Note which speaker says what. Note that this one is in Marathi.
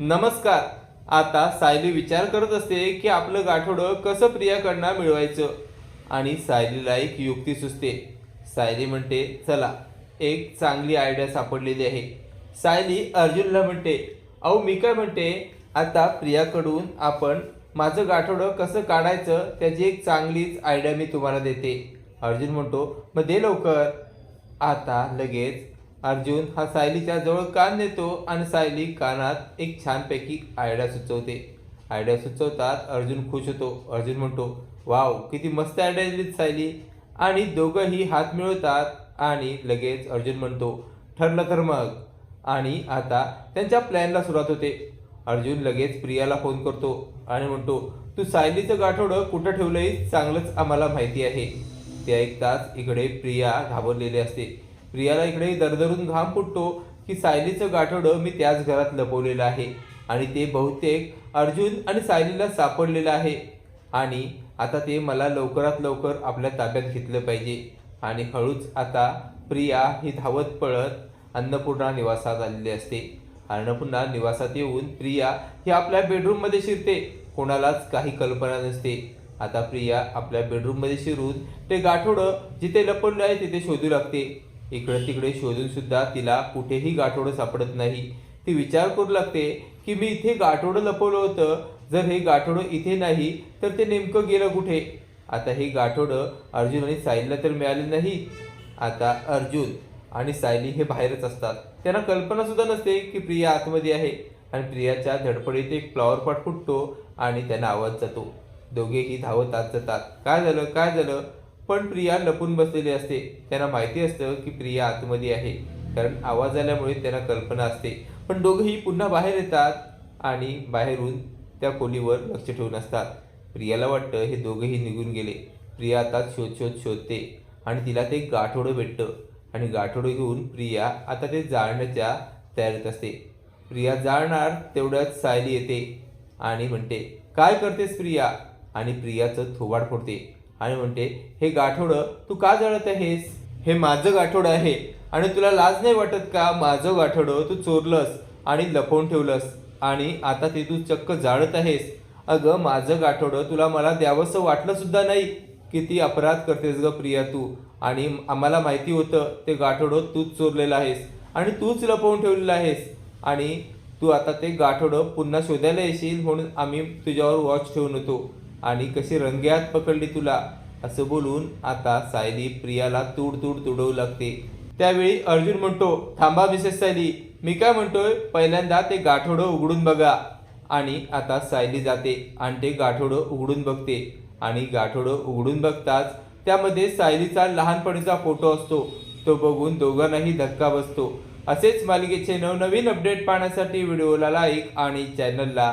Speaker 1: नमस्कार. आता सायली विचार करत असते की आपलं गाठोडं कसं प्रियाकडनं मिळवायचं? आणि सायलीला एक युक्ती सुचते. सायली म्हणते चला एक चांगली आयडिया सापडलेली आहे. सायली अर्जुनला म्हणते अहो मी काय म्हणते? आता प्रियाकडून आपण माझं गाठोडं कसं काढायचं त्याची एक चांगलीच आयडिया मी तुम्हाला देते. अर्जुन म्हणतो मग दे लवकर. आता लगेच अर्जुन हा सायलीच्या जवळ कान नेतो आणि सायली कानात एक छानपैकी आयडिया सुचवते. आयडिया सुचवतात अर्जुन खुश होतो. अर्जुन म्हणतो वाव किती मस्त आयडिया दिलीत सायली. आणि दोघंही हात मिळवतात आणि लगेच अर्जुन म्हणतो ठरलं तर मग. आणि आता त्यांच्या प्लॅनला सुरुवात होते. अर्जुन लगेच प्रियाला फोन करतो आणि म्हणतो तू सायलीचं गाठोडं कुठं ठेवलंही चांगलंच आम्हाला माहिती आहे. ते ऐकताच इकडे प्रिया घाबरलेली असते. प्रियाला इकडे दरदरून घाम फुटतो की सायलीचं गाठोडं मी त्याच घरात लपवलेलं आहे. आणि ते बहुतेक अर्जुन आणि सायलीला सापडलेलं आहे. आणि आता ते मला लवकरात लवकर आपल्या ताब्यात घेतलं पाहिजे. आणि हळूच आता प्रिया ही धावत पळत अन्नपूर्णा निवासात आलेली असते. अन्नपूर्णा निवासात येऊन प्रिया ही आपल्या बेडरूममध्ये शिरते. कोणालाच काही कल्पना नसते. आता प्रिया आपल्या बेडरूममध्ये शिरून ते गाठोडं जिथे लपवलं आहे तिथे शोधू लागते. इकडे तिकडे शोधूनसुद्धा तिला कुठेही गाठोडं सापडत नाही. ती विचार करू लागते की मी इथे गाठोडं लपवलं होतं. जर हे गाठोडं इथे नाही तर ते नेमकं गेलं कुठे? आता हे गाठोडं अर्जुन आणि सायलीला तर मिळाले नाही. आता अर्जुन आणि सायली हे बाहेरच असतात. त्यांना कल्पनासुद्धा नसते की प्रिया आतमध्ये आहे. आणि प्रियाच्या धडपडीत एक फ्लॉवर पॉट फुटतो आणि त्यांना आवाज जातो. दोघेही धावत आत जातात. काय झालं? काय झालं? पण प्रिया लपून बसलेली असते. त्यांना माहिती असतं की प्रिया आतमध्ये आहे. कारण आवाज आल्यामुळे त्यांना कल्पना असते. पण दोघंही पुन्हा बाहेर येतात आणि बाहेरून त्या खोलीवर लक्ष ठेवून असतात. प्रियाला वाटतं हे दोघंही निघून गेले. प्रिया आता शोध शोध शोधते. आणि तिला ते गाठोडं भेटतं. आणि गाठोडं घेऊन प्रिया आता ते जाळण्याच्या तयारीत असते. प्रिया जाळणार तेवढ्यात सायली येते आणि म्हणते काय करतेस प्रिया? आणि प्रियाचं थोबाड फोडते. आणि म्हणते हे गाठोडं तू का जळत आहेस? हे माझं गाठोडं आहे. आणि तुला लाज नाही वाटत का? माझं गाठोडं तू चोरलंस आणि लपवून ठेवलंस. आणि आता ते तू चक्क जाळत आहेस. अगं माझं गाठोडं तुला मला द्यावंसं वाटलं सुद्धा नाही. किती अपराध करतेस ग प्रिया तू. आणि आम्हाला माहिती होतं ते गाठोडं तूच चोरलेलं आहेस. आणि तूच लपवून ठेवलेलं आहेस. आणि तू आता ते गाठोडं पुन्हा शोधायला येशील म्हणून आम्ही तुझ्यावर वॉच ठेवून होतो आणि कशी रंग्यात पकडली तुला? असं बोलून आता सायली प्रियाला तूड तूड तुडवू लागते. त्यावेळी अर्जुन म्हणतो थांबा मिसेस सायली. मी काय म्हणतोय? पहिल्यांदा ते गाठोडं उघडून बघा. आणि आता सायली जाते आणि ते गाठोडं उघडून बघते. आणि गाठोडं उघडून बघताच त्यामध्ये सायलीचा लहानपणीचा फोटो असतो. तो बघून दोघांनाही धक्का बसतो. असेच मालिकेचे नवनवीन अपडेट पाहण्यासाठी व्हिडिओला लाईक आणि चॅनलला